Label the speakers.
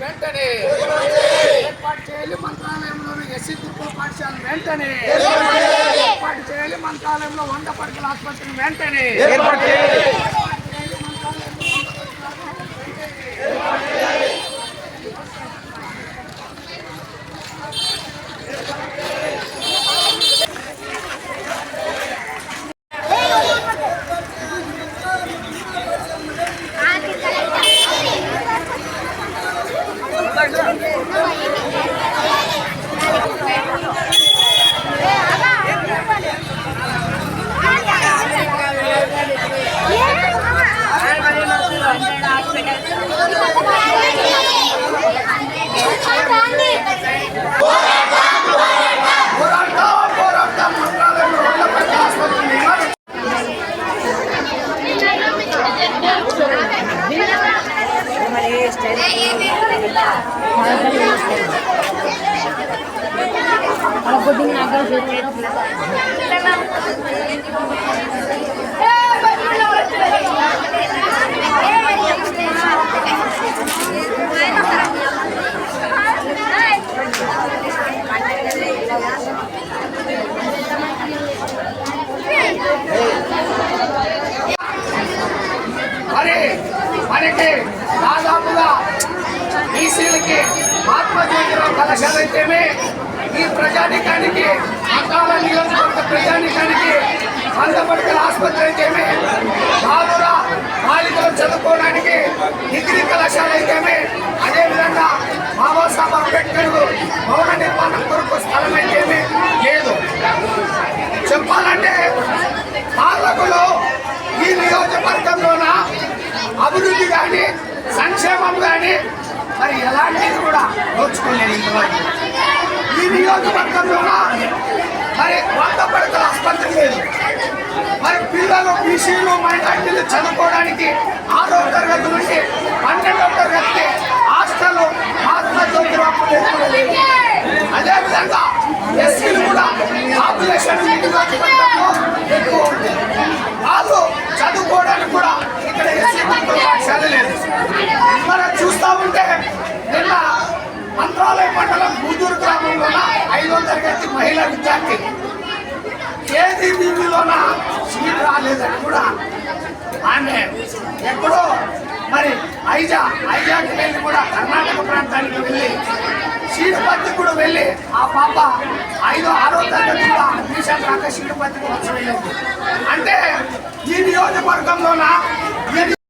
Speaker 1: వెంటనే ఏర్పాటు చేయాలి మంత్రాలయంలోని ఎస్సీ గురుకుల పాఠశాల వెంటనే
Speaker 2: ఏర్పాటు చేయాలి.
Speaker 1: మంత్రాలయంలో వంద పడకల ఆసుపత్రిని వెంటనే ఏర్పాటు మరి ఆత్మజ్యోతిరావు కళాశాల ఈ ప్రజానికానికి అకాల నియోజకవర్గ ప్రజానికానికి అందపడికల ఆసుపత్రి అయితేమే బాలుర బాలికలు చదువుకోవడానికి డిగ్రీ కళాశాల అయితేమే అదేవిధంగా బాబాసాహెబ్ అంబేద్కర్ భవన నిర్మాణం కొరకు స్థలం అయితేమే లేదు. చెప్పాలంటే పాలకులు ఈ నియోజకవర్గంలోన అభివృద్ధి కానీ సంక్షేమం కానీ మరి ఎలాంటిది కూడా దోచుకోలేదు ఇంతవరకు. ఈ నియోజకవర్గంలో మరి వంద పడతల ఆసుపత్రి లేదు. మరి పిల్లలు బీసీలు మైనార్టీలు చదువుకోవడానికి ఆరో తరగతి నుండి పన్నెండో తరగతి లేదని కూడా ఆమె ఎప్పుడో మరి ఐజా ఐజాకి వెళ్ళి కూడా కర్ణాటక ప్రాంతానికి వెళ్ళి సీటుపత్తి కూడా వెళ్ళి ఆ పాప ఐదో ఆరో తరగతి కూడా అడ్మిషన్ రాక సీటుపత్తికి వచ్చి వెళ్ళింది. అంటే ఈ నియోజకవర్గంలోన